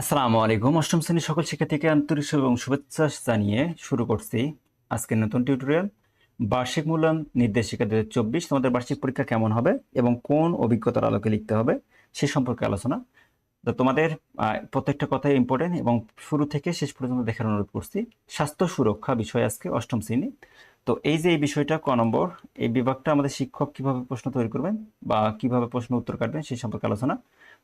আসসালামু আলাইকুম। অষ্টম শ্রেণির সকল শিক্ষার্থীকে আন্তরিক এবং শুভেচ্ছা জানিয়ে শুরু করছি আজকের নতুন টিউটোরিয়াল বার্ষিক মূল্যায়ন নির্দেশিকা দু চব্বিশ, তোমাদের বার্ষিক পরীক্ষা কেমন হবে এবং কোন অভিজ্ঞতার আলোকে লিখতে হবে সে সম্পর্কে আলোচনা। তো তোমাদের প্রত্যেকটা কথাই ইম্পর্টেন্ট এবং শুরু থেকে শেষ পর্যন্ত দেখার অনুরোধ করছি। স্বাস্থ্য সুরক্ষা বিষয় আজকে অষ্টম শ্রেণি। তো এই যে এই বিষয়টা ক নম্বর, এই বিভাগটা আমাদের শিক্ষক কীভাবে প্রশ্ন তৈরি করবেন বা কীভাবে প্রশ্ন উত্তর কাটবেন সেই সম্পর্কে আলোচনা।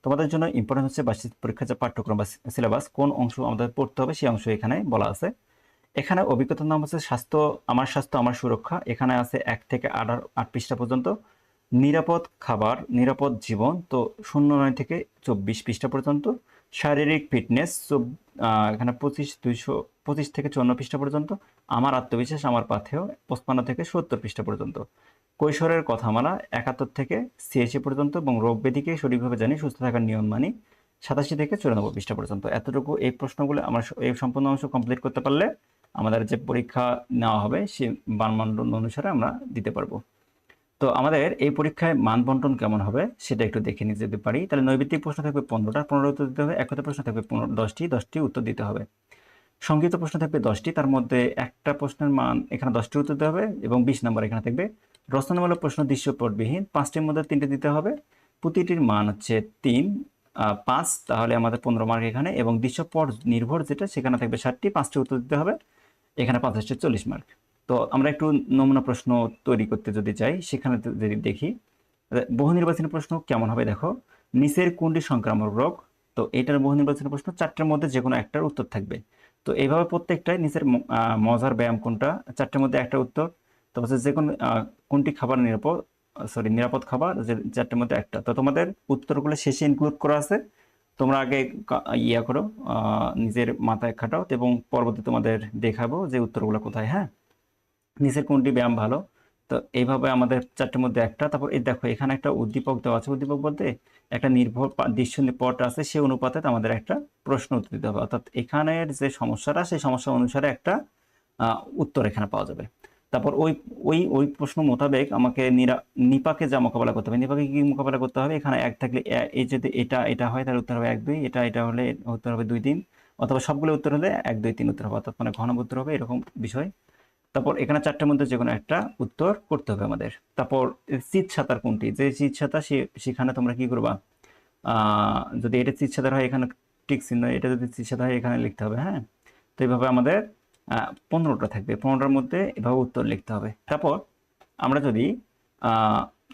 তোমাদের জন্য ইম্পর্টেন্ট হচ্ছে বার্ষিক পরীক্ষা যে পাঠ্যক্রম বা সিলেবাস কোন অংশ আমাদের পড়তে হবে, সেই অংশ এখানে বলা আছে। এখানে অভিজ্ঞতার নাম হচ্ছে স্বাস্থ্য, আমার স্বাস্থ্য, আমার সুরক্ষা। এখানে আছে এক থেকে আট আট পৃষ্ঠা পর্যন্ত। নিরাপদ খাবার, নিরাপদ জীবন, তো শূন্য নয় থেকে চব্বিশ পৃষ্ঠা পর্যন্ত। শারীরিক ফিটনেস এখানে পঁচিশ, দুইশো, পঁচিশ থেকে চুয়ান্ন পৃষ্ঠা পর্যন্ত। আমার আত্মবিশ্বাস আমার পাথেও পঁচপান্ন থেকে সত্তর পৃষ্ঠা পর্যন্ত। কৈশোরের কথা মানা একাত্তর থেকে ছিয়াশি পর্যন্ত এবং রোগ ব্যাধিকে সঠিকভাবে জানি, সুস্থ থাকার নিয়ম মানি, সাতাশি থেকে চুরানব্বই পৃষ্ঠা পর্যন্ত। এতটুকু এই প্রশ্নগুলো আমরা এই সম্পূর্ণ অংশ কমপ্লিট করতে পারলে আমাদের যে পরীক্ষা নেওয়া হবে, সে মানদণ্ড অনুসারে আমরা দিতে পারব। তো আমাদের এই পরীক্ষায় মান বন্টন কেমন হবে সেটা একটু দেখে নিতে যদি পারি, তাহলে নৈবিত্তিক প্রশ্ন থাকবে পনেরোটা পনেরো উত্তর দিতে হবে একতা প্রশ্ন থাকবে দশটি দশটি উত্তর দিতে হবে। সংগীত প্রশ্ন থাকবে দশটি, তার মধ্যে একটা প্রশ্নের মান এখানে দশটি উত্তর দিতে হবে এবং বিশ নম্বর এখানে থাকবে। রচনামূলক প্রশ্ন দৃশ্যপটবিহীন, পাঁচটির মধ্যে তিনটে দিতে হবে, প্রতিটির মান হচ্ছে তিন পাঁচ, তাহলে আমাদের পনেরো মার্ক এখানে এবং দৃশ্যপট নির্ভর যেটা সেখানে থাকবে ষাটটি, পাঁচটি উত্তর দিতে হবে, এখানে পাঁচ আসছে চল্লিশ মার্ক তো আমরা একটু নমুনা প্রশ্ন তৈরি করতে যদি চাই, সেখানে যদি দেখি বহু নির্বাচনী প্রশ্ন কেমন হবে দেখো? নিচের কোনটি সংক্রামক রোগ? তো এটার বহু নির্বাচনী প্রশ্ন চারটের মধ্যে যে কোনো একটার উত্তর থাকবে। তো এইভাবে প্রত্যেকটাই নিচের মজার ব্যায়াম কোনটা? চারটের মধ্যে একটা উত্তর। তারপর যে কোনো কোনটি খাবার নিরাপদ সরি, নিরাপদ খাবার, যে চারটের মধ্যে একটা। তো তোমাদের উত্তরগুলো শেষে ইনক্লুড করা আছে। তোমরা আগে ইয়া করো নিজের মাথায় খাটাও এবং পরবর্তী তোমাদের দেখাবো যে উত্তরগুলো কোথায় হ্যাঁ? নিচের কোনটি ব্যায়াম ভালো? তো এইভাবে আমাদের চারটের মধ্যে একটা, তারপর এই দেখো এখানে একটা উদ্দীপক দেওয়া আছে। উদ্দীপক বলতে একটা নির্ভর দৃশ্য পট আছে সেই অনুপাতে আমাদের একটা প্রশ্ন উত্তর দিতে হবে। অর্থাৎ এখানের যে সমস্যাটা, সেই সমস্যা অনুসারে একটা উত্তর এখানে পাওয়া যাবে। তারপর ওই ওই ওই প্রশ্ন মোতাবেক আমাকে নিরা নিপাকে যা মোকাবেলা করতে হবে, নিপাকে কি মোকাবেলা করতে হবে? এখানে এক থাকলে এই যদি এটা এটা হয়, তাহলে উত্তর হবে এক দুই, এটা এটা হলে উত্তর হবে দুই তিন, অথবা সবগুলো উত্তর হলে এক দুই তিন উত্তর হবে। অর্থাৎ মানে ঘন উত্তর হবে, এরকম বিষয়। তারপর এখানে চারটার মধ্যে যে কোনো একটা উত্তর করতে হবে আমাদের। তারপর চিত সাঁতার কোনটি? যে চিত সাঁতার সেখানে তোমরা কি করবা? যদি এটা চিত সাঁতার হয়, এখানে টিক চিহ্ন, এটা যদি চিত সাঁতার হয়, এখানে লিখতে হবে হ্যাঁ? তো এইভাবে আমাদের পনেরোটা থাকবে। পনেরোটার মধ্যে এভাবে উত্তর লিখতে হবে। তারপর আমরা যদি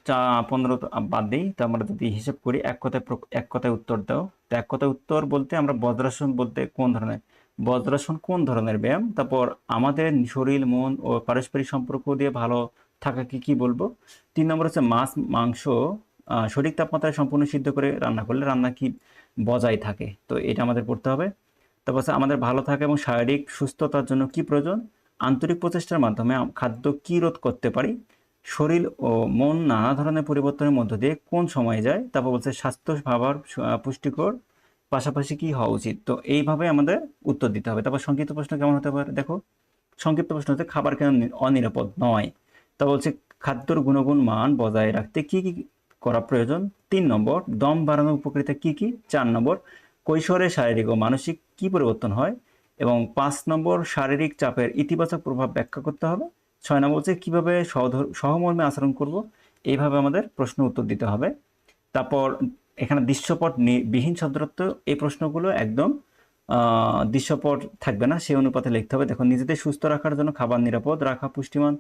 চা, পনেরো বাদ দিই, তো আমরা যদি হিসেব করি, এক কথায় এক কথায় উত্তর দাও। তো এক কথায় উত্তর বলতে আমরা বজ্রাসন বলতে কোন ধরনের? বজ্রাসন কোন ধরনের ব্যায়াম? তারপর আমাদের শরীর, মন ও পারস্পরিক সম্পর্ক দিয়ে ভালো থাকাকে কি বলব? তিন নম্বর হচ্ছে মাছ, মাংস সঠিক তাপমাত্রায় সম্পূর্ণ সিদ্ধ করে রান্না করলে রান্না কি বজায় থাকে? তো এটা আমাদের পড়তে হবে। তারপর হচ্ছে আমাদের ভালো থাকা এবং শারীরিক সুস্থতার জন্য কি প্রয়োজন? আন্তরিক প্রচেষ্টার মাধ্যমে খাদ্য কি রোধ করতে পারি? শরীর ও মন নানা ধরনের পরিবর্তনের মধ্য দিয়ে কোন সময় যায়? তারপর বলছে স্বাস্থ্য ভাবার পুষ্টিকর। পাশাপাশি কি হওয়া উচিত? তো এইভাবে আমাদের উত্তর দিতে হবে। তারপর সংক্ষিপ্ত প্রশ্ন কেমন হতে পারে? দেখো, সংক্ষিপ্ত প্রশ্ন হচ্ছে, খাবার কেন অনিরাপদ নয়? তা বলছে, খাদ্যর গুণগুণ মান বজায় রাখতে কি কি করা প্রয়োজন? তিন নম্বর, দম বাড়ানোর উপকারিতা কি কি? চার নম্বর, কৈশোরে শারীরিক ও মানসিক কি পরিবর্তন হয়? এবং পাঁচ নম্বর, শারীরিক চাপের ইতিবাচক প্রভাব ব্যাখ্যা করতে হবে। ছয় নম্বর হচ্ছে, কীভাবে সহধর- সহমর্মে আচরণ করব? এইভাবে আমাদের প্রশ্ন উত্তর দিতে হবে। তারপর এখানে দৃশ্যপট বিহীন শব্দরত্ব এই প্রশ্নগুলো একদম দৃশ্যপট থাকবে না, সেই অনুপাতে লিখতে হবে। দেখুন, নিজেদের সুস্থ রাখার জন্য খাবার নিরাপদ রাখা পুষ্টিমান,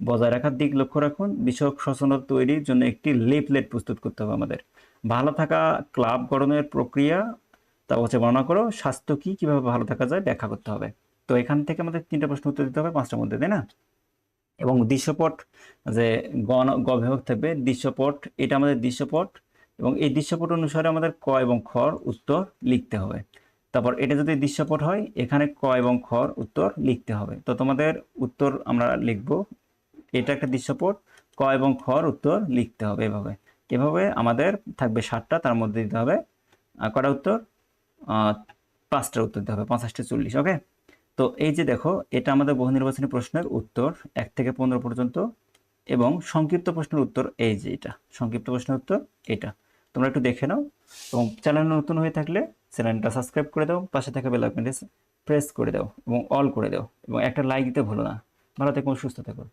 বজায় রাখার দিক লক্ষ্য রাখুন, বিষয়ক সচেতনতা তৈরির জন্য একটি লিফলেট প্রস্তুত করতে হবে আমাদের। ভালো থাকা ক্লাব গঠনের প্রক্রিয়া, তা হচ্ছে বর্ণনা করো, স্বাস্থ্য কি, কীভাবে ভালো থাকা যায়, ব্যাখ্যা করতে হবে। তো এখান থেকে আমাদের তিনটা প্রশ্ন উত্তর দিতে হবে, পাঁচটার মধ্যে, তাই না? এবং দৃশ্যপট, যে গণ গ থাকবে, দৃশ্যপট, এটা আমাদের দৃশ্যপট এবং এই দৃশ্যপট অনুসারে আমাদের ক এবং খর উত্তর লিখতে হবে। তারপর এটা যদি দৃশ্যপট হয়, এখানে ক এবং খর উত্তর লিখতে হবে। তো তোমাদের উত্তর আমরা লিখব। এটা একটা দৃশ্যপট, ক এবং খর উত্তর লিখতে হবে এভাবে। এভাবে আমাদের থাকবে ষাটটা তার মধ্যে দিতে হবে কটা উত্তর? পাঁচটা উত্তর দিতে হবে, পঁচাশটা চল্লিশ, ওকে? তো এই যে দেখো, এটা আমাদের বহু নির্বাচনী প্রশ্নের উত্তর, এক থেকে পনেরো পর্যন্ত। এবং সংক্ষিপ্ত প্রশ্নের উত্তর এই যে এটা, সংক্ষিপ্ত প্রশ্নের উত্তর এটা। তোমরা একটু দেখে নাও এবং চ্যানেল নতুন হয়ে থাকলে চ্যানেলটা সাবস্ক্রাইব করে দাও, পাশে থাকা বেল আইকনটি প্রেস করে দাও এবং অল করে দাও এবং একটা লাইক দিতে ভুলো না। ভালো থেকো, সুস্থ থেকো।